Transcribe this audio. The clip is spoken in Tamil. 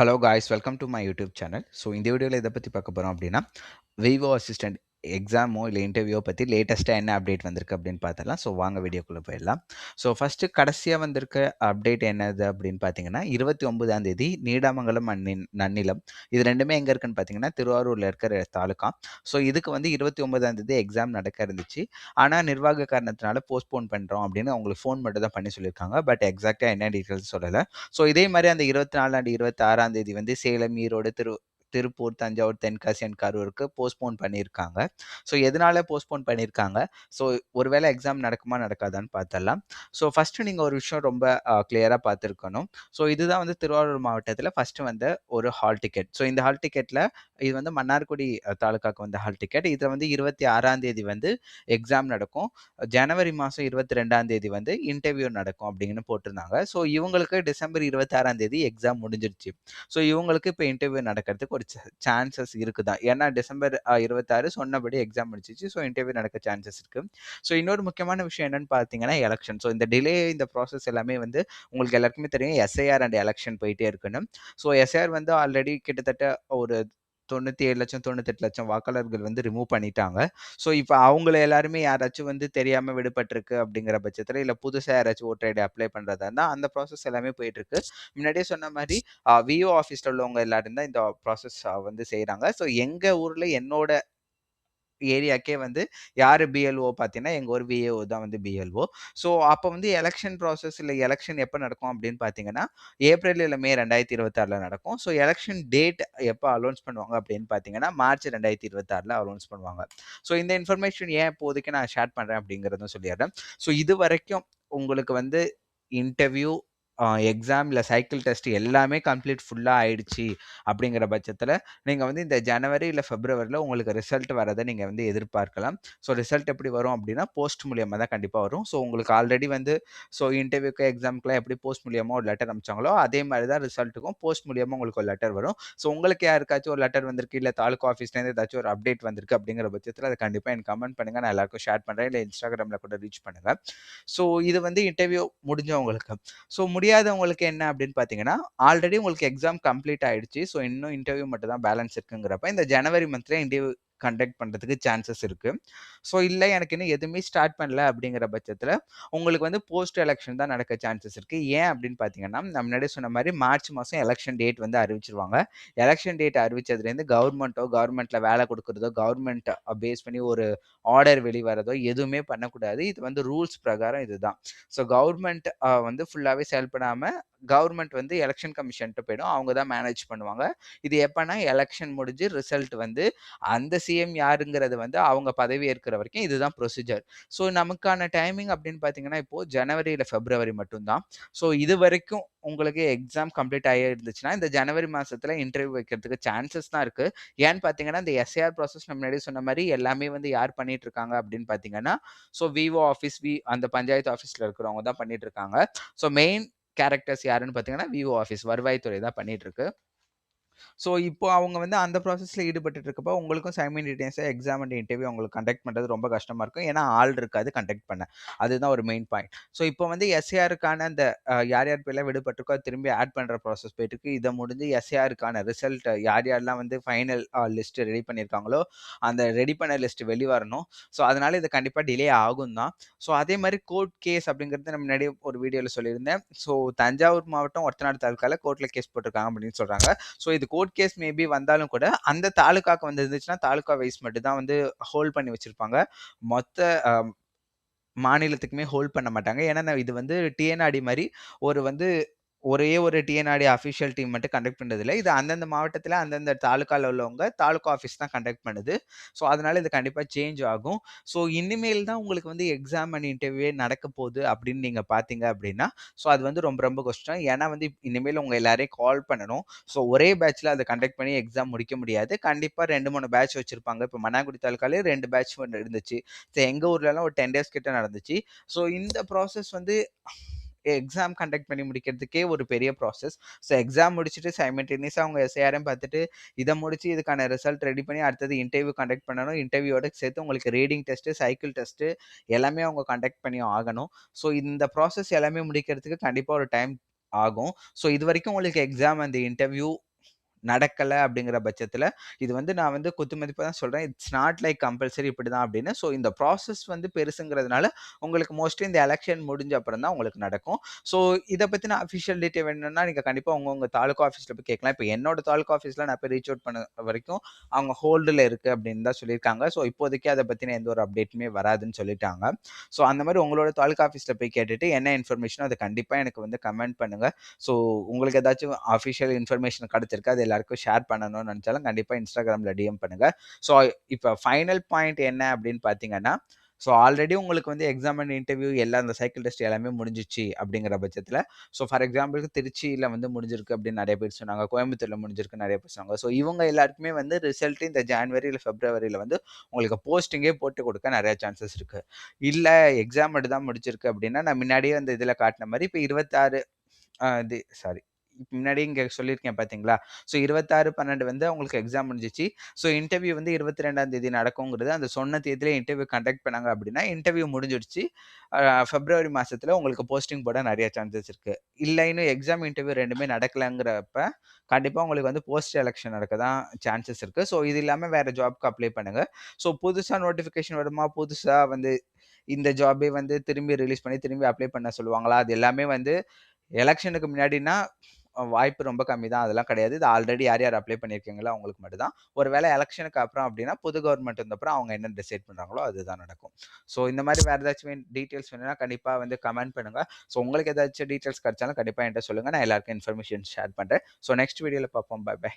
Hello guys welcome to my YouTube channel so இந்த வீடியோவில் இதை பற்றி பார்க்க போகிறோம் அப்படின்னா விவோ அசிஸ்டன்ட் எக்ஸாமோ இல்லை இன்டர்வியூ பற்றி லேட்டஸ்ட்டாக என்ன அப்டேட் வந்திருக்கு அப்படின்னு பார்த்தலாம் ஸோ வாங்க வீடியோக்குள்ளே போயிடலாம். ஸோ ஃபஸ்ட்டு கடைசியாக வந்திருக்க அப்டேட் என்னது அப்படின்னு பார்த்தீங்கன்னா இருபத்தி ஒன்பதாம் தேதி நீடாமங்கலம் அண்ணின் நன்னிலம். இது ரெண்டுமே எங்கே இருக்குன்னு பார்த்தீங்கன்னா திருவாரூரில் இருக்கிற தாலுக்கா ஸோ இதுக்கு வந்து இருபத்தி ஒன்பதாம் தேதி எக்ஸாம் நடக்க இருந்துச்சு. ஆனால் நிர்வாக காரணத்தினால போஸ்ட்போன் பண்ணுறோம் அப்படின்னு அவங்களுக்கு ஃபோன் மட்டும் தான் பண்ணி சொல்லியிருக்காங்க. பட் எக்ஸாக்டாக என்ன டீட்டெயில்ஸ் சொல்லலை. ஸோ இதே மாதிரி அந்த இருபத்தி நாலாம் இருபத்தி ஆறாம் தேதி வந்து சேலம் ஈரோடு திரு திருப்பூர் தஞ்சாவூர் தென்காசி அண்ட் கரூருக்கு போஸ்ட்போன் பண்ணியிருக்காங்க ஸோ எதனால போஸ்ட்போன் பண்ணியிருக்காங்க ஸோ ஒருவேளை எக்ஸாம் நடக்குமா நடக்காதான்னு பார்த்தலாம் ஸோ ஃபஸ்ட்டு நீங்கள் ஒரு விஷயம் ரொம்ப கிளியராக பார்த்துருக்கணும் ஸோ இதுதான் வந்து திருவாரூர் மாவட்டத்தில் ஃபஸ்ட்டு வந்து ஒரு ஹால் டிக்கெட் ஸோ இந்த ஹால் டிக்கெட்டில் இது வந்து மன்னார்குடி தாலுக்காவுக்கு தாலுக்காக்கு ஹால் டிக்கெட் இதில் வந்து இருபத்தி ஆறாம் தேதி வந்து எக்ஸாம் நடக்கும். ஜனவரி மாதம் இருபத்தி ரெண்டாம் தேதி வந்து இன்டர்வியூ நடக்கும் அப்படின்னு போட்டிருந்தாங்க. ஸோ இவங்களுக்கு டிசம்பர் இருபத்தி ஆறாம் தேதி எக்ஸாம் முடிஞ்சிருச்சு. ஸோ இவங்களுக்கு இப்போ இன்டர்வியூ நடக்கிறதுக்கு ஒரு சான்சஸ் இருக்குதா? ஏன்னா டிசம்பர் இருபத்தாறு சொன்னபடி எக்ஸாம் முடிச்சிச்சு ஸோ இன்டர்வியூ நடக்க சான்சஸ் இருக்கு. ஸோ இன்னொரு முக்கியமான விஷயம் என்னன்னு பார்த்தீங்கன்னா எலெக்ஷன் ஸோ இந்த டிலே இந்த ப்ராசஸ் எல்லாமே வந்து உங்களுக்கு எல்லாருக்குமே தெரியும். எஸ்ஐஆர் அண்ட் எலெக்ஷன் போயிட்டே இருக்கணும். ஸோ எஸ்ஐஆர் வந்து ஆல்ரெடி கிட்டத்தட்ட ஒரு தொண்ணூற்றி ஏழு லட்சம் தொண்ணூத்தெட்டு லட்சம் வாக்காளர்கள் வந்து ரிமூவ் பண்ணிட்டாங்க. ஸோ இப்போ அவங்கள எல்லாருமே யாராச்சும் வந்து தெரியாமல் விடுபட்டிருக்கு அப்படிங்கிற பட்சத்தில் இல்லை புதுசாக யாராச்சும் ஓட்டர் ஐடி அப்ளை பண்ணுறதா இருந்தால் அந்த ப்ராசஸ் எல்லாமே போயிட்டுருக்கு. முன்னாடியே சொன்ன மாதிரி விஓ ஆஃபீஸில் உள்ளவங்க எல்லாரும் தான் இந்த ப்ராசஸ் வந்து செய்கிறாங்க ஸோ எங்கள் ஊரில் என்னோட ஏரியாக்கே வந்து யார் பிஎல்ஓ பார்த்தீங்கன்னா எங்கள் ஒரு விஏஓ தான் வந்து பிஎல்ஓ ஸோ அப்போ வந்து எலெக்ஷன் ப்ராசஸ் இல்லை எலெக்ஷன் எப்போ நடக்கும் அப்படின்னு பார்த்தீங்கன்னா ஏப்ரல் இல்லை மே ரெண்டாயிரத்தி இருபத்தாறில் நடக்கும். ஸோ எலெக்ஷன் டேட் எப்போ அலௌன்ஸ் பண்ணுவாங்க அப்படின்னு பார்த்தீங்கன்னா மார்ச் ரெண்டாயிரத்தி இருபத்தாறில் அலௌன்ஸ் பண்ணுவாங்க. ஸோ இந்த இன்ஃபர்மேஷன் ஏன் இப்போதைக்கு நான் ஷேர் பண்ணுறேன் அப்படிங்கிறதும் சொல்லிடுறேன். ஸோ இது வரைக்கும் உங்களுக்கு வந்து இன்டர்வியூ எக்ஸாம் இல்லை சைக்கிள் டெஸ்ட் எல்லாமே கம்ப்ளீட் ஃபுல்லாக ஆயிடுச்சு அப்படிங்கிற பட்சத்தில் நீங்கள் வந்து இந்த ஜனவரி இல்லை ஃபெப்ரவரியில் உங்களுக்கு ரிசல்ட் வரதை நீங்கள் வந்து எதிர்பார்க்கலாம். ஸோ ரிசல்ட் எப்படி வரும் அப்படின்னா போஸ்ட் மூலியமாக தான் கண்டிப்பாக வரும். ஸோ உங்களுக்கு ஆல்ரெடி வந்து ஸோ இன்டர்வியூக்கு எக்ஸாமுக்குலாம் எப்படி போஸ்ட் மூலியமாக ஒரு லெட்டர் அனுப்பிச்சாங்களோ அதே மாதிரி தான் ரிசல்ட்டுக்கும் போஸ்ட் மூலியமாக உங்களுக்கு ஒரு லெட்டர் வரும். ஸோ உங்களுக்கு யாருக்காச்சும் ஒரு லெட்டர் வந்திருக்கு இல்லை தாலுக்கா ஆஃபீஸ்லேருந்து ஏதாச்சும் ஒரு அப்டேட் வந்திருக்கு அப்படிங்கிற பட்சத்தில் அதை கண்டிப்பாக எனக்கு கமெண்ட் பண்ணுங்கள் நான் எல்லாருக்கும் ஷேர் பண்ணுறேன் இல்லை இன்ஸ்டாகிராமில் கூட ரீச் பண்ணுங்கள் ஸோ இது வந்து இன்டர்வியூ முடிஞ்சவங்களுக்கு. ஸோ தெரியாதவங்களுக்கு என்ன அப்படின்னு பார்த்தீங்கன்னா ஆல்ரெடி உங்களுக்கு எக்ஸாம் கம்ப்ளீட் ஆயிடுச்சு. ஸோ இன்னும் இன்டர்வியூ மட்டும் தான் பேலன்ஸ் இருக்குங்கிறப்ப இந்த ஜனவரி மந்த்லேயே இன்டர்வியூ கண்டக்ட் பண்ணுறதுக்கு சான்சஸ் இருக்குது ஸோ இல்லை எனக்கு இன்னும் எதுவுமே ஸ்டார்ட் பண்ணல அப்படிங்கிற பட்சத்தில் உங்களுக்கு வந்து போஸ்ட் எலெக்ஷன் தான் நடக்க சான்சஸ் இருக்குது ஏன் அப்படின்னு பார்த்தீங்கன்னா நான் முன்னாடியே சொன்ன மாதிரி மார்ச் மாதம் எலெக்ஷன் டேட் வந்து அறிவிச்சிருவாங்க. எலெக்ஷன் டேட் அறிவிச்சதுலேருந்து கவர்மெண்ட்டோ கவர்மெண்ட்டில் வேலை கொடுக்குறதோ கவர்மெண்ட் பேஸ் பண்ணி ஒரு ஆர்டர் வெளிவரதோ எதுவுமே பண்ணக்கூடாது. இது வந்து ரூல்ஸ் பிரகாரம் இதுதான். ஸோ கவர்மெண்ட் வந்து ஃபுல்லாகவே செயல்படாமல் கவர்மெண்ட் வந்து எலெக்ஷன் கமிஷன்ட்டு போயிடும். அவங்க தான் மேனேஜ் பண்ணுவாங்க. இது எப்போனா எலெக்ஷன் முடிஞ்சு ரிசல்ட் வந்து அந்த சிஎம் யாருங்கிறது வந்து அவங்க பதவி ஏற்கிற வரைக்கும் இதுதான் ப்ரொசீஜர் ஸோ நமக்கான டைமிங் அப்படின்னு பார்த்தீங்கன்னா இப்போது ஜனவரி இல்லை ஃபெப்ரவரி மட்டும்தான். ஸோ இது வரைக்கும் உங்களுக்கு எக்ஸாம் கம்ப்ளீட் ஆகி இருந்துச்சுன்னா இந்த ஜனவரி மாதத்தில் இன்டர்வியூ வைக்கிறதுக்கு சான்சஸ் தான் இருக்குது ஏன்னு பார்த்தீங்கன்னா இந்த எஸ்ஏஆர் ப்ராசஸ் நம்ம முன்னாடி சொன்ன மாதிரி எல்லாமே வந்து யார் பண்ணிட்டு இருக்காங்க அப்படின்னு பார்த்தீங்கன்னா ஸோ விவோ ஆஃபீஸ் வி அந்த பஞ்சாயத்து ஆஃபீஸில் இருக்கிறவங்க தான் பண்ணிட்டு இருக்காங்க. ஸோ மெயின் கேரக்டர்ஸ் யாருன்னு பார்த்தீங்கன்னா விவோ ஆஃபீஸ் வருவாய்த்துறை தான் பண்ணிட்டு இருக்கு. ஸோ இப்போ அவங்க வந்து அந்த ப்ராசஸில் ஈடுபட்டு இருக்கப்போ உங்களுக்கும் சைமினிட்டியஸாக எக்ஸாம் அண்ட் இன்டர்வியூ அவங்களுக்கு கண்டக்ட் பண்ணுறது ரொம்ப கஷ்டமாக இருக்கும். ஏன்னா ஆள் இருக்காது கண்டக்ட் பண்ண. அதுதான் ஒரு மெயின் பாயிண்ட் ஸோ இப்போ வந்து எஸ்ஏஆருக்கான அந்த யார் யார் பேர்லாம் விடுபட்டிருக்கோ திரும்பி ஆட் பண்ணுற ப்ராசஸ் போயிட்டு இருக்கு இதை முடிஞ்சு எஸ்ஏஆருக்கான ரிசல்ட் யார் யாரெல்லாம் வந்து ஃபைனல் லிஸ்ட் ரெடி பண்ணியிருக்காங்களோ அந்த ரெடி பண்ண லிஸ்ட் வெளிவரணும் ஸோ அதனால இது கண்டிப்பாக டிலே ஆகும் தான். ஸோ அதே மாதிரி கோர்ட் கேஸ் அப்படிங்கிறது நம்ம முன்னாடி ஒரு வீடியோவில் சொல்லியிருந்தேன். ஸோ தஞ்சாவூர் மாவட்டம் ஒருத்தநாடு தாலுக்கால கோர்ட்டில் கேஸ் போட்டிருக்காங்க அப்படின்னு சொல்கிறாங்க ஸோ இது கோர்ட் கேஸ் மேபி வந்தாலும் கூட அந்த தாலுக்காக்கு வந்து இருந்துச்சுன்னா தாலுக்கா வைஸ் மட்டும் தான் வந்து ஹோல்ட் பண்ணி வச்சிருப்பாங்க. மொத்த மாநிலத்துக்குமே ஹோல்ட் பண்ண மாட்டாங்க. ஏன்னா இது வந்து டிஎன்ஆடி மாதிரி ஒரு வந்து ஒரே ஒரு டிஎன்ஆர்டி அஃபிஷியல் டீம் மட்டும் கண்டக்ட் பண்ணுறதில்ல இது அந்தந்த மாவட்டத்தில் அந்தந்த தாலுக்காவில் உள்ளவங்க தாலுக்கா ஆஃபீஸ் தான் கண்டக்ட் பண்ணுது. ஸோ அதனால் இது கண்டிப்பாக சேஞ்ச் ஆகும். ஸோ இனிமேல் தான் உங்களுக்கு வந்து எக்ஸாம் அண்ட் இன்டர்வியூ நடக்க போகுது அப்படின்னு நீங்கள் பார்த்தீங்க அப்படின்னா ஸோ அது வந்து ரொம்ப ரொம்ப கஷ்டம். ஏன்னா வந்து இனிமேல் உங்கள் எல்லாரையும் கால் பண்ணணும். ஸோ ஒரே பேட்ச்சில் அதை கண்டக்ட் பண்ணி எக்ஸாம் முடிக்க முடியாது. கண்டிப்பாக ரெண்டு மூணு பேட்ச் வச்சுருப்பாங்க. இப்போ மன்னாங்குடி தாலுக்காலே ரெண்டு பேட்ச் இருந்துச்சு. ஸோ எங்கள் ஊர்லலாம் ஒரு டென் டேஸ் கிட்ட நடந்துச்சு. ஸோ இந்த ப்ராசஸ் வந்து எக்ஸாம் கண்டக்ட் பண்ணி முடிக்கிறதுக்கே ஒரு பெரிய ப்ராசஸ் ஸோ எக்ஸாம் முடிச்சுட்டு சைமல்டேனியஸாக அவங்க எஸ்ஏஆர்எம் பார்த்துட்டு இதை முடிச்சு இதுக்கான ரிசல்ட் ரெடி பண்ணி அடுத்தது இன்டர்வியூ கண்டக்ட் பண்ணணும். இன்டர்வியூவோட சேர்த்து உங்களுக்கு ரீடிங் டெஸ்ட்டு சைக்கிள் டெஸ்ட்டு எல்லாமே அவங்க கண்டக்ட் பண்ணி ஆகணும். ஸோ இந்த ப்ராசஸ் எல்லாமே முடிக்கிறதுக்கு கண்டிப்பாக ஒரு டைம் ஆகும். ஸோ இது வரைக்கும் உங்களுக்கு எக்ஸாம் அந்த இன்டர்வியூ நடக்கலை அப்படிங்கிற பட்சத்தில் இது வந்து நான் வந்து குத்துமதிப்பா தான் சொல்கிறேன் இட்ஸ் நாட் லைக் கம்பல்சரி இப்படி தான் அப்படின்னு. ஸோ இந்த ப்ராசஸ் வந்து பெருசுங்கிறதுனால, உங்களுக்கு மோஸ்ட்லி இந்த எலெக்ஷன் முடிஞ்ச அப்புறம் தான் உங்களுக்கு நடக்கும். ஸோ இதை பற்றின அஃபிஷியல் டீட்டெயில் வேணும்னா, நீங்கள் கண்டிப்பாக உங்கள் தாலுகா ஆஃபீஸில் போய் கேட்கலாம். இப்போ என்னோட தாலுக்கா ஆஃபீஸில் நான் போய் ரீச் அவுட் பண்ண வரைக்கும், அவங்க ஹோல்டில் இருக்குது அப்படின்னு தான் சொல்லியிருக்காங்க. ஸோ இப்போதைக்கு அதை பற்றின எந்த ஒரு அப்டேட்டுமே வராதுன்னு சொல்லிட்டாங்க. ஸோ அந்த மாதிரி உங்களோட தாலுக்கா ஆஃபீஸில் போய் கேட்டுட்டு, என்ன இன்ஃபர்மேஷனோ அதை கண்டிப்பாக எனக்கு வந்து கமெண்ட் பண்ணுங்கள் ஸோ உங்களுக்கு ஏதாச்சும் அஃபிஷியல் இன்ஃபர்மேஷன் கிடச்சிருக்கு அது எல்லாருக்கும் ஷேர் பண்ணணும்னு நினச்சாலும் கண்டிப்பாக இன்ஸ்டாகிராமில் டிஎம் பண்ணுங்கள் ஸோ இப்போ ஃபைனல் பாயிண்ட் என்ன அப்படின்னு பார்த்தீங்கன்னா, ஸோ ஆல்ரெடி உங்களுக்கு வந்து எக்ஸாம் அண்ட் இன்டர்வியூ எல்லாம் அந்த சைக்கிள் டெஸ்ட் எல்லாமே முடிஞ்சிச்சு அப்படிங்கிற பட்சத்தில் ஸோ ஃபார் எக்ஸாம்பிளுக்கு திருச்சியில் வந்து முடிஞ்சிருக்கு அப்படின்னு நிறைய பேர் சொன்னாங்க. கோயம்புத்தூரில் முடிஞ்சிருக்கு நிறைய பேர் சொன்னாங்க. ஸோ இவங்க எல்லாருக்குமே வந்து ரிசல்ட் இந்த ஜான்வரி இல்லை ஃபெப்ரவரியில் வந்து உங்களுக்கு போஸ்டிங்கே போட்டு கொடுக்க நிறையா சான்சஸ் இருக்குது இல்லை எக்ஸாம் மட்டும் தான் முடிச்சிருக்கு அப்படின்னா, நான் முன்னாடியே அந்த இதில் காட்டின மாதிரி இப்போ இருபத்தாறு இது சாரி முன்னாடியே இங்கே சொல்லியிருக்கேன் பார்த்தீங்களா? ஸோ 26/12 வந்து அவங்களுக்கு எக்ஸாம் முடிஞ்சிச்சு. ஸோ இன்டர்வியூ வந்து 22ஆம் தேதி நடக்குங்கிறது, அந்த சொன்ன தேதியில இன்டர்வியூ கண்டக்ட் பண்ணாங்க அப்படின்னா, இன்டர்வியூ முடிஞ்சிடுச்சு. ஃபெப்ரவரி பிப்ரவரி உங்களுக்கு போஸ்டிங் போட நிறைய சான்சஸ் இருக்குது இல்லை இன்னும் எக்ஸாம், இன்டர்வியூ ரெண்டுமே நடக்கலங்கிறப்ப, கண்டிப்பாக உங்களுக்கு வந்து போஸ்ட் எலெக்ஷன் நடக்க தான் சான்சஸ் இருக்குது ஸோ இது இல்லாமல் வேறு ஜாப்க்கு அப்ளை பண்ணுங்கள் ஸோ புதுசாக நோட்டிஃபிகேஷன் வருமா? புதுசாக வந்து இந்த ஜாபே வந்து திரும்பி ரிலீஸ் பண்ணி திரும்பி அப்ளை பண்ண சொல்லுவாங்களா? அது எல்லாமே வந்து எலெக்ஷனுக்கு முன்னாடின்னா, வாய்ப்பு ரொம்ப கம்மி தான். அதெல்லாம் கிடையாது. இது ஆல்ரெடி யார் யார் அப்ளை பண்ணியிருக்கீங்களோ அவங்களுக்கு மட்டும்தான் ஒரு வேலை எலெக்ஷனுக்கு அப்புறம் அப்படின்னா, புது கவர்மெண்ட் வந்தப்புறம் அவங்க என்ன டிசைட் பண்ணுறாங்களோ அதுதான் நடக்கும். ஸோ இந்த மாதிரி வேறு ஏதாச்சும் டீட்டெயில்ஸ் வேணும்னா, கண்டிப்பாக வந்து கமெண்ட் பண்ணுங்கள் ஸோ உங்களுக்கு ஏதாச்சும் டீட்டெயில்ஸ் கிடைச்சாலும் கண்டிப்பாக என்கிட்ட சொல்லுங்கள் நான் எல்லாருக்கும் இன்ஃபர்மேஷன் ஷேர் பண்ணுறேன் ஸோ நெக்ஸ்ட் வீடியோவில் பார்ப்போம். Bye bye.